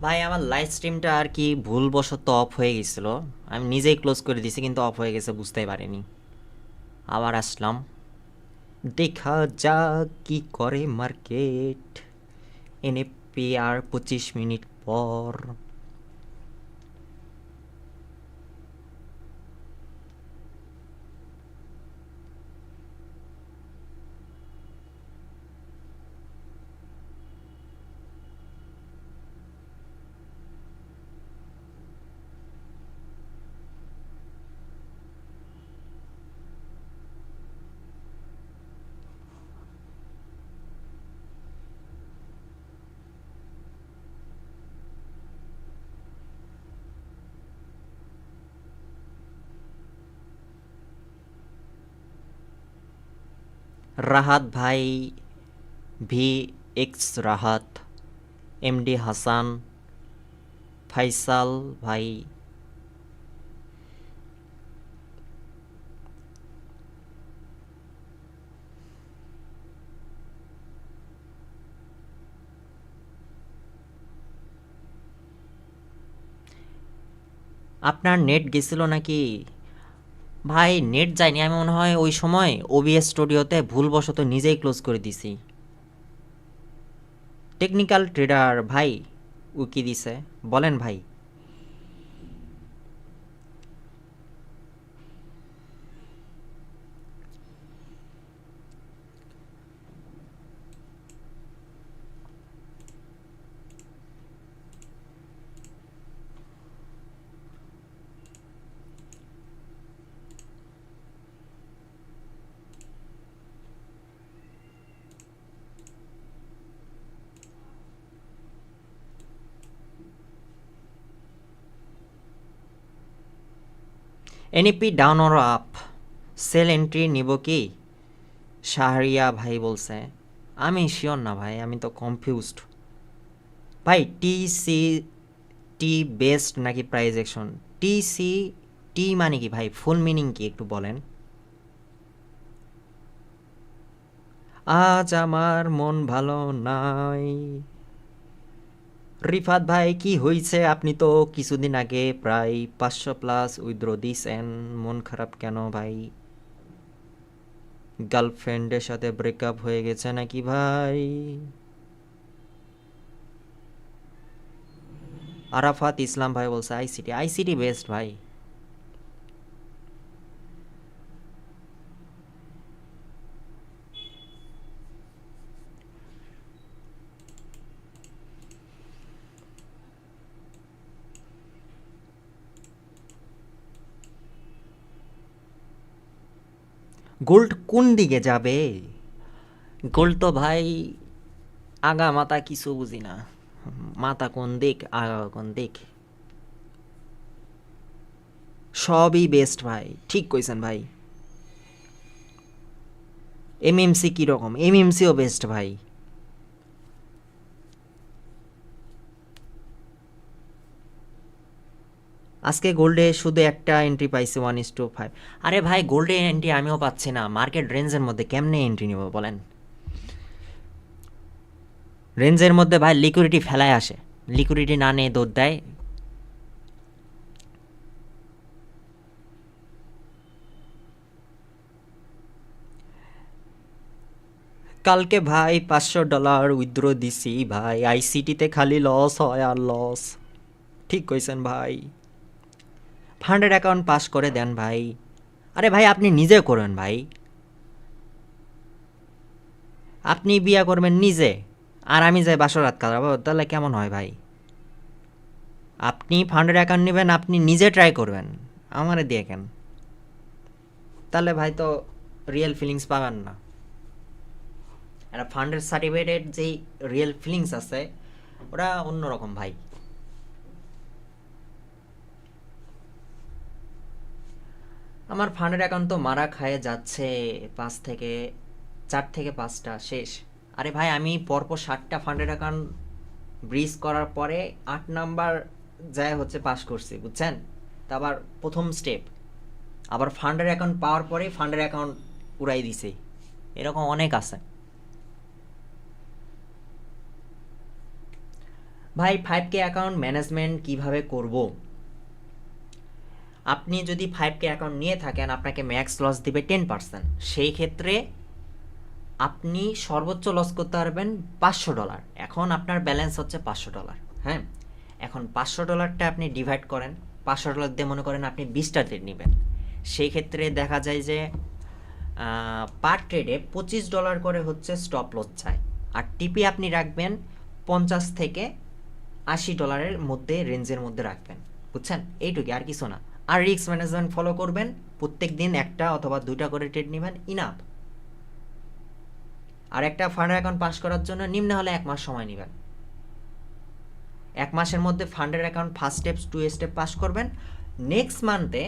ভাই, আমার লাইভ স্ট্রিমটা আর কি ভুলবশত অফ হয়ে গেছিল। আমি নিজেই ক্লোজ করে দিছি, কিন্তু অফ হয়ে গেছে, বুঝতেই পারিনি। আবার আসলাম। দেখা যা কি করে মার্কেট এনএপি আর পঁচিশ মিনিট পর। রাহাত ভাই ভি এক্স রাহাত এমডি হাসান ফাইসাল ভাই আপনার নেট গেছিল নাকি ভাই নেট যায়নি। আমি মনে হয় ওই সময় ওবিএস স্টুডিওতে ভুলবশত নিজেই ক্লোজ করে দিছি। টেকনিক্যাল ট্রেডার ভাই, উকি দিছে। বলেন ভাই। NEP down or up sell entry নিব কি? শাহরিয়া ভাই বলছে, আমি শিওর না ভাই, আমি তো কনফিউজড ভাই টি সি টি বেস্ট নাকি price action T C T মানে কি ভাই? ফুল মিনিং কি একটু বলেন? আজ আমার মন ভালো নাই। রিফাত ভাই, কি হয়েছে আপনি তো কিছুদিন আগে প্রায় পাঁচশো প্লাস উইথড্র দিয়েছেন মন খারাপ কেন ভাই? গার্লফ্রেন্ডের সাথে ব্রেকআপ হয়ে গেছে নাকি ভাই? আরাফাত ইসলাম ভাই বলছে আইসিটি আইসিটি বেস্ট ভাই। গোল্ড কোন দিকে যাবে? গোল্ড তো ভাই আগা মাথা কিছু বুঝি না। মাথা কোন দিক, আগা কোন দিক? সবই বেস্ট ভাই, ঠিক কইছেন ভাই। এমএমসি কীরকম? এমএমসিও বেস্ট ভাই। আজকে গোল্ডে শুধু একটা এন্ট্রি পাইছি ওয়ান ইস টু ফাইভ আরে ভাই, গোল্ডে এন্ট্রি আমিও পাচ্ছি না। মার্কেট রেঞ্জের মধ্যে কেমনে এন্ট্রি নেব বলেন? রেঞ্জের মধ্যে ভাই লিকুইডিটি ফেলায় আসে। লিকুইডিটি না নিয়ে দৌড় দেয়। কালকে ভাই পাঁচশো ডলার উইথড্র দিছি ভাই। আইসিটিতে খালি লস হয় আর লস ঠিক কইছেন ভাই। ফান্ডের অ্যাকাউন্ট পাস করে দেন ভাই। আরে ভাই, আপনি নিজে করেন ভাই। আপনি বিয়া করবেন নিজে, আর আমি যাই বাসর রাত কাটাবো, তাহলে কেমন হয় ভাই? আপনি ফান্ডের অ্যাকাউন্ট নেবেন, আপনি নিজে ট্রাই করবেন। আমারে দিয়ে কেন? তাহলে ভাই তো রিয়েল ফিলিংস পাবেন না। একটা ফান্ডের সার্টিফিকেটের যেই রিয়েল ফিলিংস আছে ওটা অন্যরকম ভাই। আমার ফান্ডের অ্যাকাউন্ট তো মারা খায়ে যাচ্ছে পাঁচ থেকে, চার থেকে পাঁচটা, শেষ। আরে ভাই, আমি পরপর ষাটটা ফান্ডের অ্যাকাউন্ট ব্রিজ করার পরে আট নাম্বার যায় হচ্ছে পাস করছি, বুঝছেন? তা আবার প্রথম স্টেপ আবার ফান্ডের অ্যাকাউন্ট পাওয়ার পরে ফান্ডের অ্যাকাউন্ট উড়াই দিছে। এরকম অনেক আছে। ভাই ফাইভ কে অ্যাকাউন্ট ম্যানেজমেন্ট কীভাবে করব? আপনি যদি ফাইভ কে অ্যাকাউন্ট নিয়ে থাকেন, আপনাকে ম্যাক্স লস দিবে টেন পার্সেন্ট সেই ক্ষেত্রে আপনি সর্বোচ্চ লস করতে পারবেন পাঁচশো ডলার এখন আপনার ব্যালেন্স হচ্ছে পাঁচশো ডলার হ্যাঁ? এখন পাঁচশো ডলারটা আপনি ডিভাইড করেন, পাঁচশো ডলার দিয়ে মনে করেন আপনি বিশটা ট্রেড নেবেন। সেই ক্ষেত্রে দেখা যায় যে পার ট্রেডে পঁচিশ ডলার করে হচ্ছে স্টপ লস চাই। আর টিপি আপনি রাখবেন পঞ্চাশ থেকে আশি ডলারের মধ্যে রেঞ্জের মধ্যে রাখবেন। বুঝছেন? এইটুকু, আর কিছু না। আর রিস্ক ম্যানেজমেন্ট ফলো করবেন। প্রত্যেক দিন একটা অথবা দুইটা করে ট্রেড নেবেন ইনাফ আর একটা ফান্ডের অ্যাকাউন্ট পাস করার জন্য নিম্ন হলে এক মাস সময় নেবেন। এক মাসের মধ্যে ফান্ডের account first steps two step pass করবেন। নেক্সট মান্থে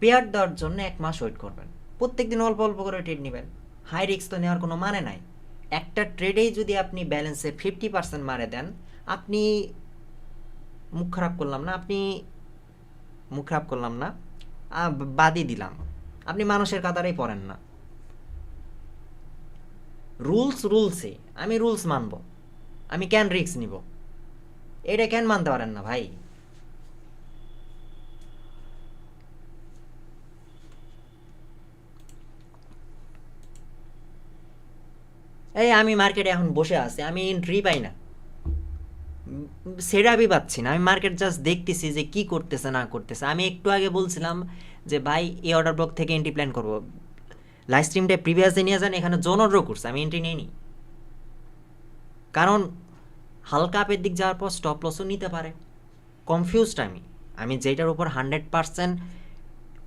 পেয়ার দেওয়ার জন্য এক মাস ওয়েট করবেন। প্রত্যেক দিন অল্প অল্প করে ট্রেড নেবেন। হাই রিস্ক তো নেওয়ার কোনো মানে নাই। একটা ট্রেডেই যদি আপনি ব্যালেন্সে ফিফটি পার্সেন্ট মারে দেন, আপনি মুখ খারাপ করলাম না, আপনি মুখ খারাপ করলাম না। বাদই দিলাম। আপনি মানুষের কাতারেই পড়েন না। রুলস রুলসে, আমি রুলস মানব। আমি কেন রিস্ক নিব? এটা কেন মানতে পারেন না ভাই? এই আমি মার্কেটে এখন বসে আছি, আমি এন্ট্রি পাই না। সেটা আমি পাচ্ছি না। আমি মার্কেট জাস্ট দেখতেছি যে কি করতেছে, না করতেছে। আমি একটু আগে বলছিলাম যে, ভাই, এই অর্ডার ব্লক থেকে এন্ট্রি প্ল্যান করব। লাইভ স্ট্রিমটা প্রিভিয়াসে নিয়ে যান, এখানে জোন অর্ডার করছে। আমি এন্ট্রি নিইনি। কারণ হালকা আপের দিক যাওয়ার পর স্টপ লসও নিতে পারে। কনফিউজড আমি। আমি যেটার উপর হান্ড্রেড পারসেন্ট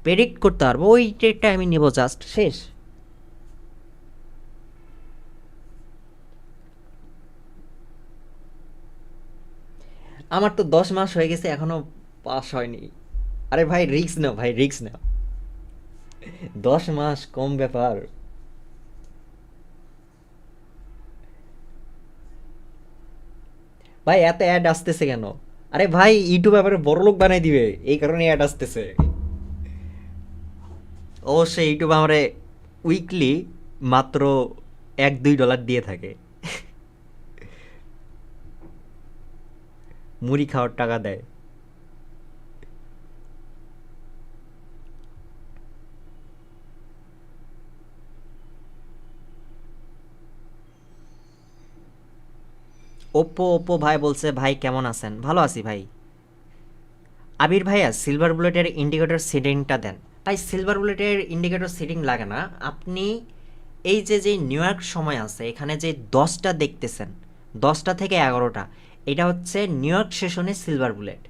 প্রেডিক্ট করতে পারব, ওই ট্রেডটা আমি নেব জাস্ট শেষ। আমার তো দশ মাস হয়ে গেছে, এখনও পাস হয়নি। আরে ভাই রিক্স নাও, ভাই রিক্স নাও। দশ মাস, কম ব্যাপার। ভাই, এত অ্যাড আসতেছে কেন? আরে ভাই, ইউটিউব ব্যাপারে বড় লোক বানাই দিবে, এই কারণে অ্যাড আসতেছে। অবশ্যই ইউটিউব আমারে উইকলি মাত্র এক দুই ডলার দিয়ে থাকে। মুড়ি খাওয়ার টাকা দেয়। ওপ্পো ওপ্পো ভাই বলছে, ভাই, কেমন আছেন? ভালো আছি ভাই। আবির ভাইয়া সিলভার বুলেটের ইন্ডিকেটর সেটিংটা দেন। ভাই সিলভার বুলেটের ইন্ডিকেটর সেটিং লাগে না। আপনি এই যে যে নিউ ইয়র্ক সময় আছে, এখানে যে দশটা দেখতেছেন, দশটা থেকে এগারোটা এটা হচ্ছে নিউ ইয়র্ক সেশনে সিলভার বুলেট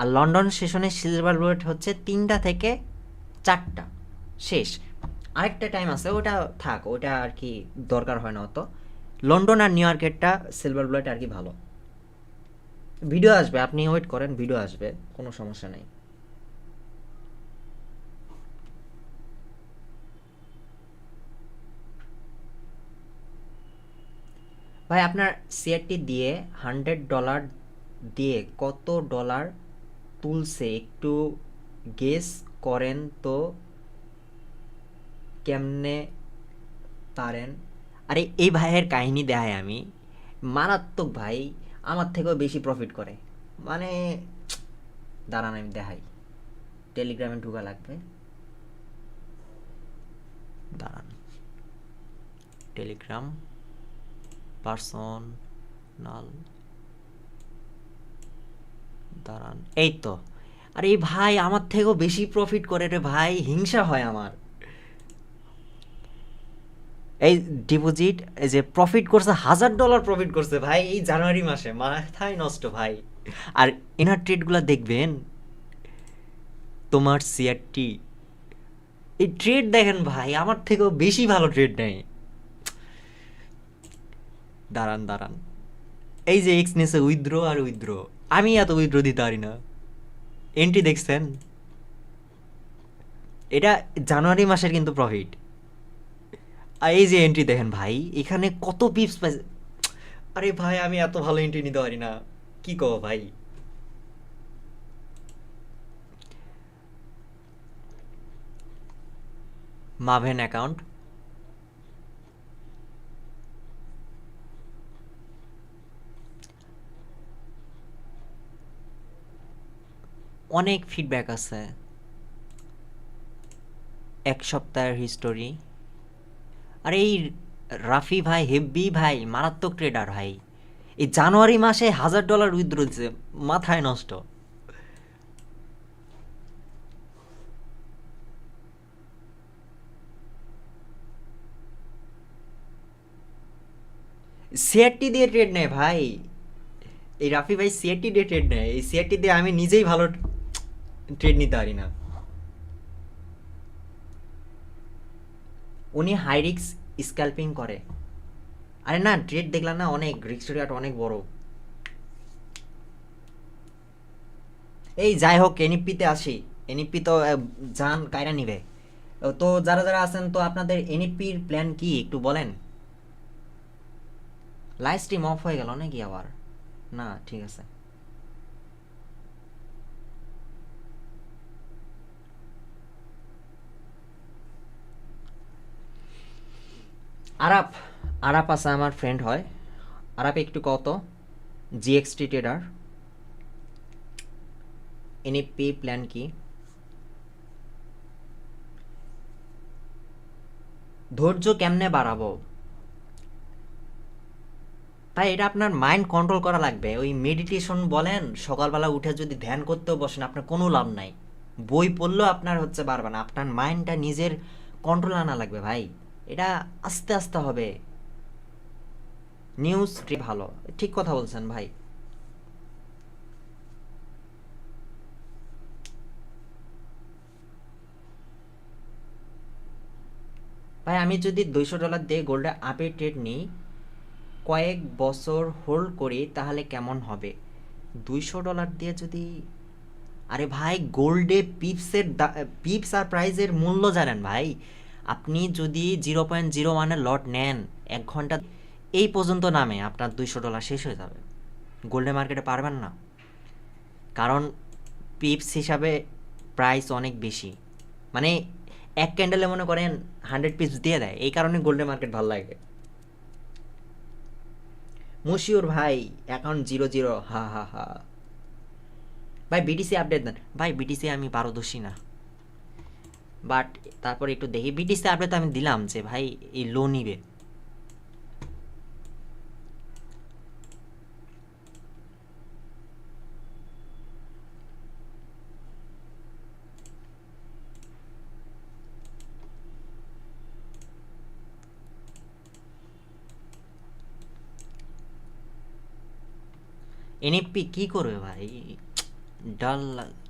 আর লন্ডন সেশনে সিলভার বুলেট হচ্ছে তিনটা থেকে চারটা। শেষ। আরেকটা টাইম আছে, ওটা থাক, ওটা আর কি দরকার হয় না অত। লন্ডন আর নিউ ইয়র্কেরটা সিলভার বুলেট আর কি ভালো। ভিডিও আসবে, আপনি ওয়েট করেন ভিডিও আসবে, কোনো সমস্যা নেই। ভাই, আপনার সিআরটি দিয়ে হান্ড্রেড ডলার দিয়ে কত ডলার তুলছে? একটু গেস করেন তো, কেমনে পারেন আরে, এই ভাইয়ের কাহিনী দেখায় আমি। মারাত্মক ভাই, আমার থেকেও বেশি প্রফিট করে। মানে দাঁড়ান, আমি দেখাই। টেলিগ্রামে ঢুকা লাগবে। দাঁড়ান। টেলিগ্রাম পার্সোনাল দাঁড়ান। এই তো। আরে ভাই, আমার থেকেও বেশি প্রফিট করে রে ভাই। হিংসা হয় আমার। এই ডিপোজিট এই যে প্রফিট করছে, হাজার ডলার প্রফিট করছে ভাই এই জানুয়ারি মাসে। মাথায় নষ্ট ভাই। আর এনার ট্রেডগুলো দেখবেন? তোমার সিআরটি এই ট্রেড দেখেন ভাই, আমার থেকেও বেশি ভালো ট্রেড নেই দাঁড়ান দাঁড়ান। এই যে এক্স নেছে উইথড্র আর উইথড্র আমি এত উইথড্র দিতে পারি না। এন্ট্রি দেখছেন? এটা জানুয়ারি মাসের কিন্তু প্রফিট আর এই যে এন্ট্রি দেখেন ভাই, এখানে কত পিপস পাইছে আরে ভাই, আমি এত ভালো এন্ট্রি নিতে পারি না। কি কব ভাই? মাভেন অ্যাকাউন্ট অনেক ফিডব্যাক আছে। এক সপ্তাহের হিস্টোরি আর এই রাফি ভাই, হেব্বি ভাই, মারাত্মক ট্রেডার ভাই, এই জানুয়ারি মাসে হাজার ডলার উইথড্র দিচ্ছে মাথায় নষ্ট। সিআরটি দিয়ে ট্রেড নেয় ভাই। এই রাফি ভাই সিআরটি দিয়ে ট্রেড নেয়। এই সিআরটি দিয়ে আমি নিজেই ভালো ট্রেড নিতে পারি না উনি হাই রিক্স স্ক্যাল্পিং করে। আরে না ট্রেড দেখলাম না, অনেক রিক্স অনেক বড়। এই যাই হোক এনইপিতে আসি। এনইপি তো যান কায়রা নিবে। তো যারা যারা আছেন, তো আপনাদের এনইপির প্ল্যান কি, একটু বলেন? লাইভ স্ট্রিম অফ হয়ে গেল নাকি আবার? না, ঠিক আছে। আরাপ আরাপ আছে আমার ফ্রেন্ড হয়। আরাপ একটু কত? জিএক্সটি ট্রেডার এনএপি প্ল্যান কি? ধৈর্য কেমনে বাড়াবো? তাই এটা আপনার মাইন্ড কন্ট্রোল করা লাগবে। ওই মেডিটেশন বলেন, সকালবেলা উঠে যদি ধ্যান করতেও বসেন, আপনার কোনো লাভ নাই। বই পড়লেও আপনার হচ্ছে পারবে না। আপনার মাইন্ডটা নিজের কন্ট্রোল আনা লাগবে ভাই। এটা আস্তে আস্তে হবে। নিউজ ভালো। ঠিক কথা বলছেন ভাই। ভাই, আমি যদি দুইশো ডলার দিয়ে গোল্ডে আপে ট্রেড নিই, কয়েক বছর হোল্ড করি, তাহলে কেমন হবে? দুইশো ডলার দিয়ে যদি আরে ভাই, গোল্ডে পিপসের পিপস আর প্রাইজের মূল্য জানেন ভাই? আপনি যদি জিরো পয়েন্ট জিরো ওয়ানের লট নেন, এক ঘণ্টা, এই পর্যন্ত নামে আপনার দুইশো ডলার শেষ হয়ে যাবে। গোল্ডে মার্কেটে পারবেন না। কারণ পিপস হিসাবে প্রাইস অনেক বেশি। মানে এক ক্যান্ডেলে মনে করেন হান্ড্রেড পিপস দিয়ে দেয়। এই কারণে গোল্ডে মার্কেট ভালো লাগে। মুশিউর ভাই অ্যাকাউন্ট জিরো জিরো, হা হা হা। ভাই বিটিসি আপডেট দেন। ভাই বিটিসি আমি পারদর্শী না। বাট তারপর একটু দেখি। বিটিসি আপডেট আমি দিলাম যে, ভাই, এই লো নিবে। এনএফপি কি করবে, ভাই? ডাল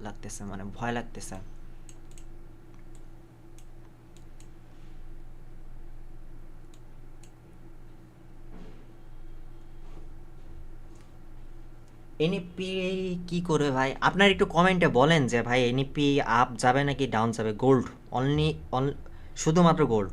লাগতেছে মানে ভয় লাগতেছে। এনএপি কি করবে ভাই? আপনার একটু কমেন্টে বলেন যে ভাই এনএপি আপ যাবে নাকি ডাউন যাবে? গোল্ড অনলি অন শুধুমাত্র গোল্ড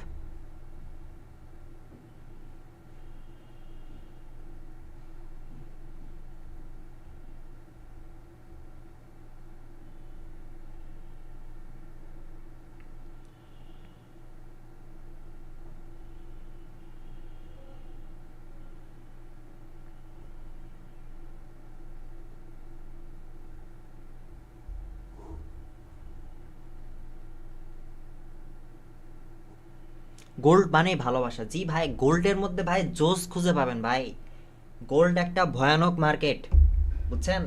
গোল্ড মানে ভালোবাসা। জি ভাই, গোল্ডের মধ্যে ভাই জোস খুঁজে পাবেন ভাই। গোল্ড একটা ভয়ানক মার্কেট, বুঝছেন?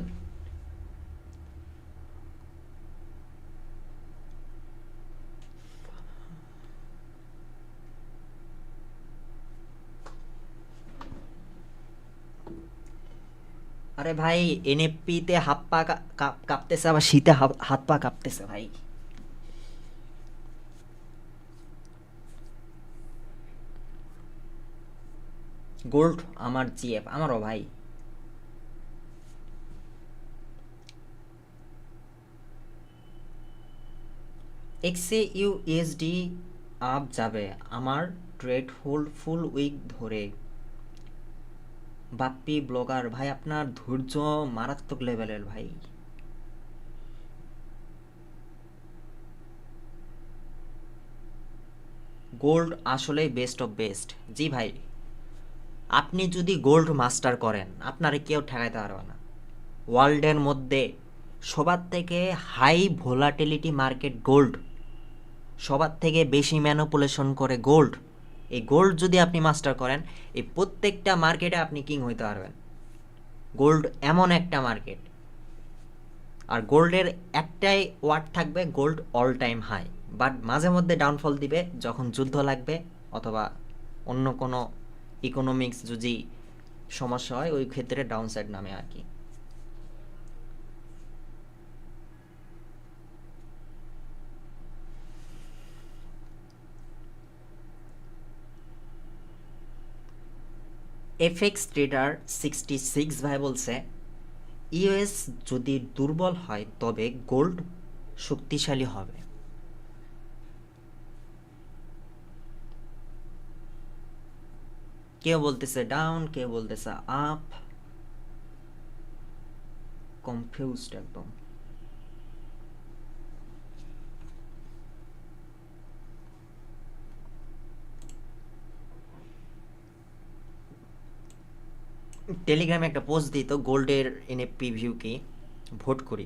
আরে ভাই এনএফপিতে হাত পা কাঁপতেছে, আবার শীতে হাত পা কাঁপতেছে ভাই। গোল্ড, আমার জিএফ, আমারও ভাই। এক্সে ইউএসডি আপ যাবে, আমার ট্রেড হোল্ড ফুল উইক ধরে। বাপ্পি ব্লগার, ভাই, আপনার ধৈর্য মারাত্মক লেভেলের ভাই। গোল্ড আসলেই বেস্ট অফ বেস্ট জি ভাই। আপনি যদি গোল্ড মাস্টার করেন, আপনারে কেউ ঠেকাইতে পারবে না। ওয়ার্ল্ডের মধ্যে সবার থেকে হাই ভোলাটিলিটি মার্কেট গোল্ড সবার থেকে বেশি ম্যানুপুলেশন করে গোল্ড এই গোল্ড যদি আপনি মাস্টার করেন, এই প্রত্যেকটা মার্কেটে আপনি কিং হইতে পারবেন। গোল্ড এমন একটা মার্কেট আর গোল্ডের একটাই ওয়ার্ড থাকবে gold all time high but মাঝে মধ্যে ডাউনফল দিবে যখন যুদ্ধ লাগবে, অথবা অন্য কোনো ইকোনমিক্স যদি সমস্যা হয়, ওই ক্ষেত্রে ডাউন সাইড নামে আর কি। এফএক্স ট্রেডার সিক্সটি সিক্স ভাই বলছে ইউএস যদি দুর্বল হয়, তবে গোল্ড শক্তিশালী হবে। কেউ বলতেছে ডাউন কেউ বলতেছে আপ কনফিউজড একদম টেলিগ্রামে একটা পোস্ট দিই তো গোল্ডের এনএফপি ভিউকে ভোট করি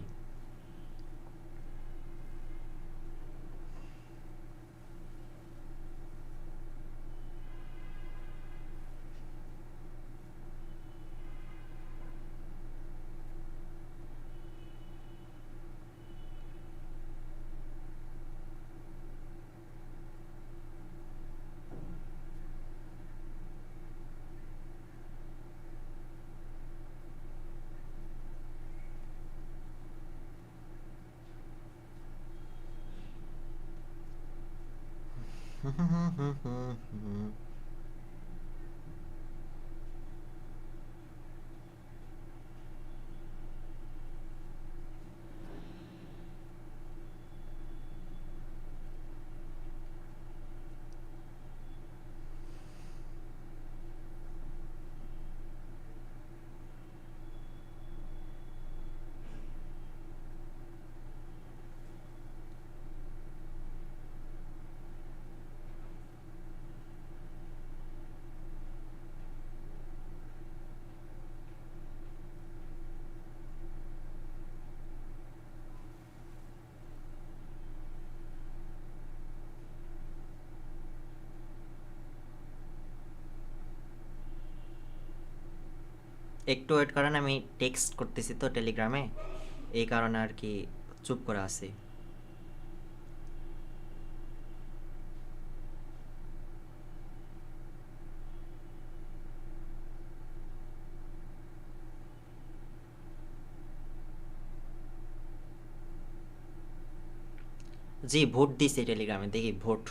একটু ওয়েট করেন, আমি টেক্সট করতেছি তো টেলিগ্রামে এই কারণে আর কি চুপ করে আছি। জি, ভোট দিছি টেলিগ্রামে দেখি, ভোট।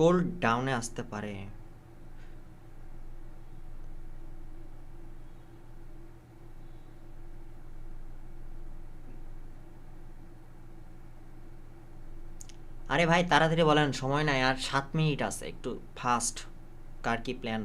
গোল্ড ডাউনে আসতে পারে। আরে ভাই, তাড়াতাড়ি বলেন, সময় নাই, আর সাত মিনিট আছে, একটু ফাস্ট কার কি প্ল্যান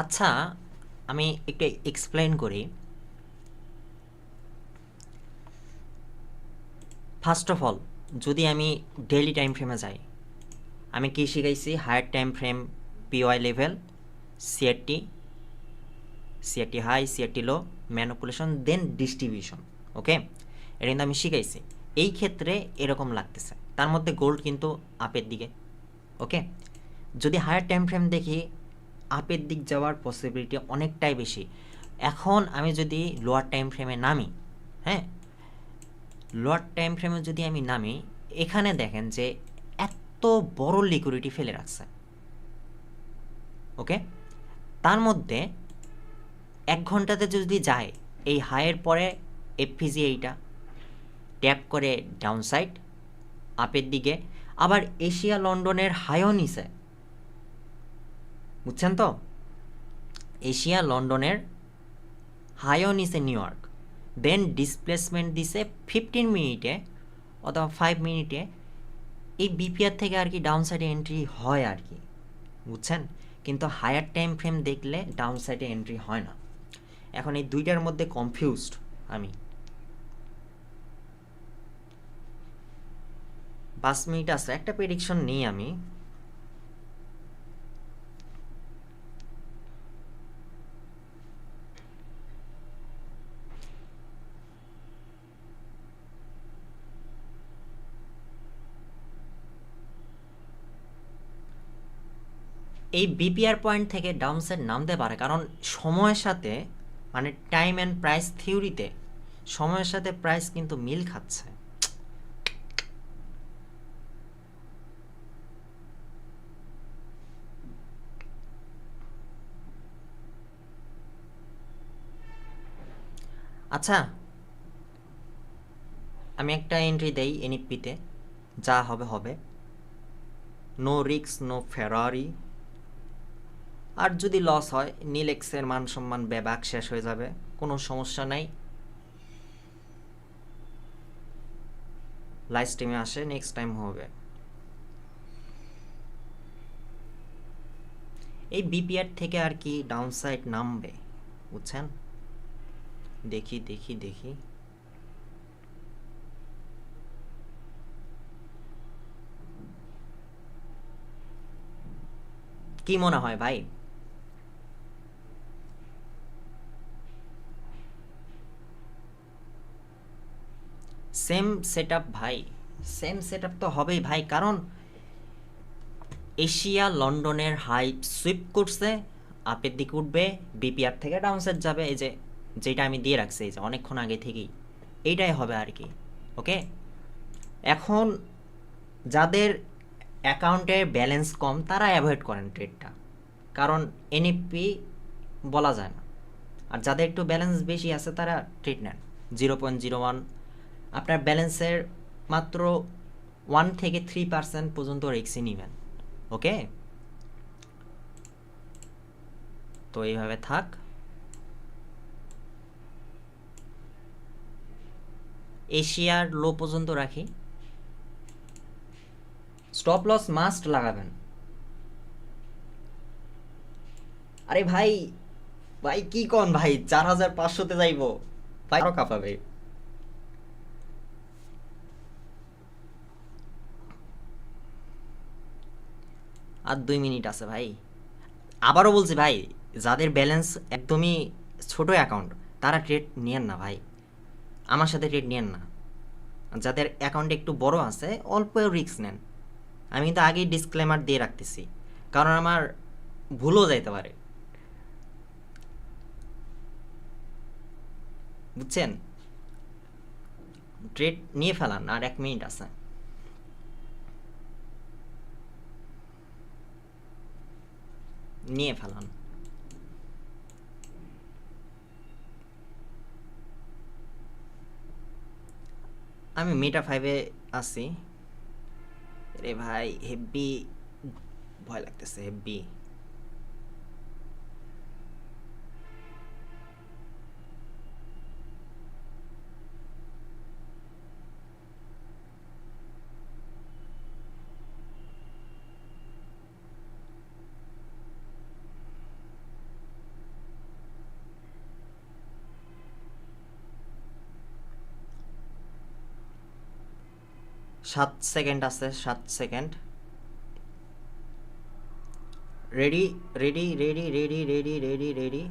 আচ্ছা আমি একটু এক্সপ্লেন করি। ফার্স্ট অফ অল যদি আমি ডেইলি টাইম ফ্রেমে যাই, আমি কি শিখাইছি? Higher time frame PY level CRT CRT high CRT low manipulation then distribution okay এটা কিন্তু আমি শিখাইছি। এই ক্ষেত্রে এরকম লাগতেছে। তার মধ্যে গোল্ড কিন্তু আপের দিকে ওকে যদি হায়ার টাইম ফ্রেম দেখি আপের দিক যাওয়ার পসিবিলিটি অনেকটাই বেশি। এখন আমি যদি লোয়ার টাইম ফ্রেমে নামি হ্যাঁ? লোয়ার টাইম ফ্রেমে যদি আমি নামি, এখানে দেখেন যে এত বড় লিকুইডিটি ফেলে রাখছে। ওকে তার মধ্যে এক ঘন্টাতে যদি যায়, এই হায়ের পরে এফপিজি এইটা ট্যাপ করে ডাউন সাইড আপের দিকে। আবার এশিয়া, লন্ডনের হাইও নিছে বুঝছেন তো? এশিয়া, লন্ডনের হাইও নিছে নিউ ইয়র্ক। দেন ডিসপ্লেসমেন্ট দিছে ফিফটিন মিনিটে অথবা ফাইভ মিনিটে এই বিপিআর থেকে আর কি ডাউন সাইডে এন্ট্রি হয় আর কি, বুঝছেন? কিন্তু হায়ার টাইম ফ্রেম দেখলে ডাউন সাইডে এন্ট্রি হয় না। এখন এই দুইটার মধ্যে কনফিউজড আমি। পাঁচ মিনিট আছে, একটা প্রেডিকশন নিই আমি। এই বিপিআর পয়েন্ট থেকে ডাউনসাইড নামতে পারে। কারণ সময়ের সাথে মানে টাইম অ্যান্ড প্রাইস থিওরিতে সময়ের সাথে প্রাইস কিন্তু মিল খাচ্ছে। আচ্ছা আমি একটা এন্ট্রি দেই এনইপিতে যা হবে হবে। নো রিক্স নো ফেরারি আর যদি লস হয় নীলেক্সের মান সম্মান ব্যাবাক শেষ হয়ে যাবে, কোনো সমস্যা নাই। লাইভ স্ট্রিমে আসে নেক্সট টাইম হবে। এই বিপিআর থেকে আর কি ডাউনসাইড নামবে, বুঝছেন? দেখি দেখি দেখি। কি মনে হয় ভাই? সেম সেট ভাই। সেম সেট তো হবেই ভাই, কারণ এশিয়া লন্ডনের হাইট সুইপ করছে, আপের দিকে উঠবে বিপিআর থেকে ডাউনসাইড যাবে, এই যে যেটা আমি দিয়ে রাখছি, এই যে অনেকক্ষণ আগে থেকেই। এইটাই হবে আর কি ওকে এখন যাদের অ্যাকাউন্টের ব্যালেন্স কম, তারা অ্যাভয়েড করেন ট্রেডটা কারণ এনএফপি বলা যায় না। আর যাদের একটু ব্যালেন্স বেশি আছে, তারা ট্রেড নেন। জিরো পয়েন্ট জিরো ওয়ান আপনার ব্যালেন্সের মাত্র ওয়ান থেকে থ্রি পার্সেন্ট পর্যন্ত রিক্সই নেবেন, ওকে? তো এইভাবে থাক। এশিয়ার লো পর্যন্ত রাখি। স্টপ লস মাস্ট লাগাবেন। আরে ভাই ভাই কি কন ভাই? চার হাজার পাঁচশোতে যাইবো। ভাই কাঁপাবে। আর দুই মিনিট আছে ভাই। আবারও বলছি ভাই, যাদের ব্যালেন্স একদমই ছোট অ্যাকাউন্ট তারা ট্রেড নিয়েন না ভাই। আমার সাথে ট্রেড নিয়েন না। যাদের অ্যাকাউন্ট একটু বড় আছে, অল্প রিস্ক নেন। আমি কিন্তু আগেই ডিসক্লেমার দিয়ে রাখতেছি, কারণ আমার ভুলও যাইতে পারে। বুঝছেন? ট্রেড নিয়ে ফেলান, আর এক মিনিট আছে। নিয়ে ফেলান আমি মিটা ফাইভে আছি রে ভাই হেব্বি ভয় লাগতেছে হেব্বি সাত সেকেন্ড আছে, সাত second. Ready ready ready ready ready ready ready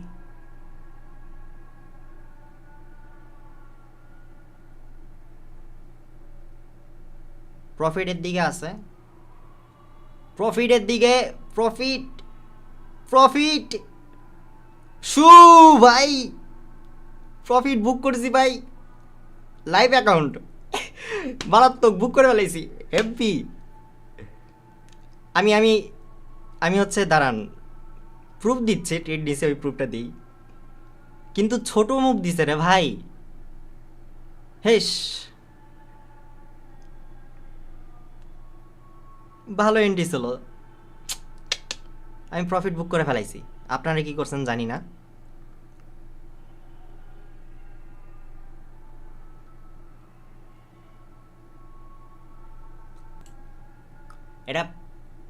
প্রফিটের দিকে আছে। প্রফিটের দিকে প্রফিট প্রফিট শু, ভাই। প্রফিট বুক করেছি, ভাই। লাইভ অ্যাকাউন্ট মারাত্মক বুক করে ফেলেছি এমপি আমি আমি আমি হচ্ছে, দাঁড়ান প্রুফ দিচ্ছে ট্রেড দিছে, ওই প্রুফটা দিই। কিন্তু ছোট মুখ দিছে রে ভাই। হেস ভালো এন্ট্রি ছিল। আমি প্রফিট বুক করে ফেলাইছি। আপনারা কি করছেন জানি না। এটা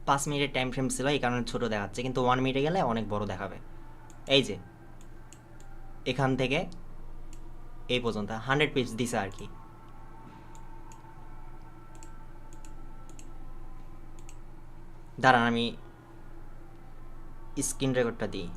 পাঁচ মিনিটের টাইম ফ্রেম ছিল, এই কারণে ছোটো দেখাচ্ছে, কিন্তু ওয়ান মিনিটে গেলে অনেক বড় দেখাবে। এই যে, এখান থেকে এই পর্যন্ত হান্ড্রেড পিস দিছে আর কি। দাঁড়ান, আমি স্ক্রিন রেকর্ডটা দিই।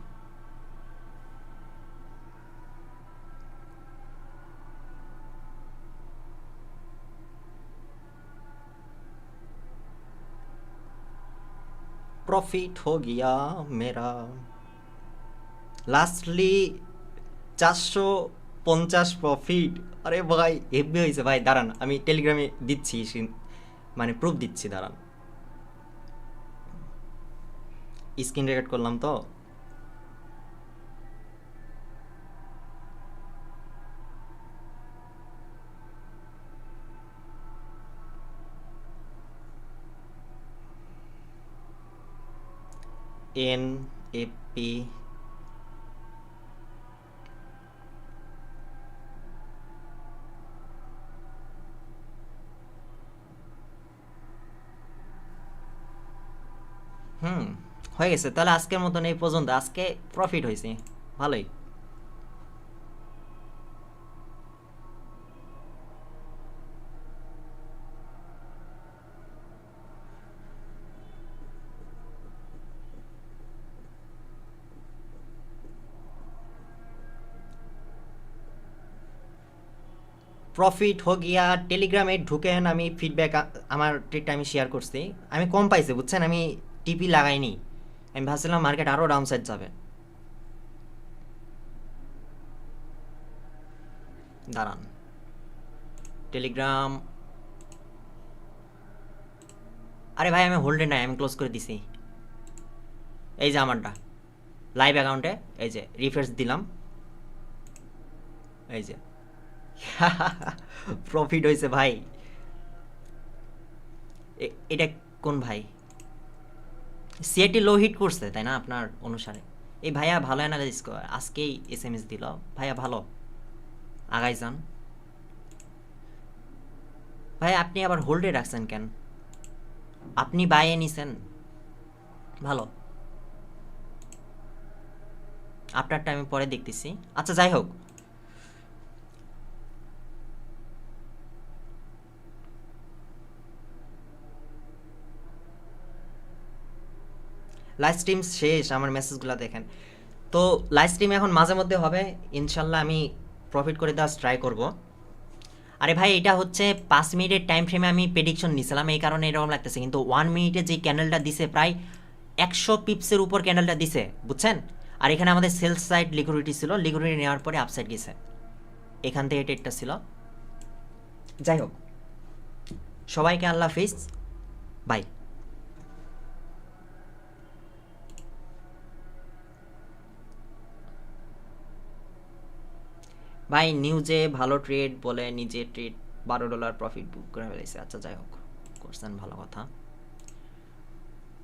प्रॉफिट हो गया मेरा লাস্টলি চারশো পঞ্চাশ প্রফিট আরে ভাই হেভি হয়েছে ভাই দাঁড়ান আমি টেলিগ্রামে দিচ্ছি সিন- মানে প্রুফ দিচ্ছি দাঁড়ান স্ক্রিন রেকর্ড করলাম তো এন এপি হুম হয়ে গেছে। তাহলে আজকের মতন এই পর্যন্ত। আজকে প্রফিট হয়েছে। ভালোই। প্রফিট হোক গিয়া টেলিগ্রামে ঢুকেন, আমি ফিডব্যাক আমার ট্রিটটা আমি শেয়ার করছি। আমি কম পাইছি, বুঝছেন? আমি টিপি লাগাইনি। আমি ভাবছিলাম মার্কেট আরও ডাউন সাইড যাবে। দাঁড়ান। টেলিগ্রাম আরে ভাই, আমি হোল্ডে নাই, আমি ক্লোজ করে দিছি। এই যে আমারটা। লাইভ অ্যাকাউন্টে এই যে রিফ্রেশ দিলাম। এই যে। প্রফিট হয়েছে ভাই। এটা কোন ভাই? সিএটি লো হিট করছে, তাই না আপনার অনুসারে? এই ভাইয়া ভালো অ্যানালাইজ আজকেই এস এম এস দিল। ভাইয়া ভালো। আগাই যান। ভাই, আপনি আবার হোল্ডে রাখছেন কেন? আপনি বাইয়ে নিছেন। ভালো। আপনারটা আমি পরে দেখতেছি। আচ্ছা যাই হোক। লাইভ স্ট্রিম শেষ, আমার মেসেজগুলো দেখেন। তো লাইভ স্ট্রিম এখন মাঝে মধ্যে হবে, ইনশাল্লাহ আমি প্রফিট করে দেওয়ার ট্রাই করব। আরে ভাই, এটা হচ্ছে পাঁচ মিনিটের টাইম ফ্রেমে আমি প্রেডিকশন নিছিলাম, এই কারণে এরকম লাগতেছে। কিন্তু ওয়ান মিনিটে যে ক্যান্ডেলটা দিছে, প্রায় একশো পিপসের উপর ক্যান্ডেলটা দিছে, বুঝছেন? আর এখানে আমাদের সেলস সাইড লিকুইডিটি ছিল লিকুইডিটি নেওয়ার পরে আপসাইড গেছে। এখান থেকে টেটটা ছিল। যাই হোক। সবাইকে আল্লাহ হাফিজ। বাই ভাই, নিউজে ভালো ট্রেড বলে নিজে ট্রেড বারো ডলার প্রফিট বুক করে ফেলেছে। আচ্ছা যাই হোক করছেন ভালো কথা।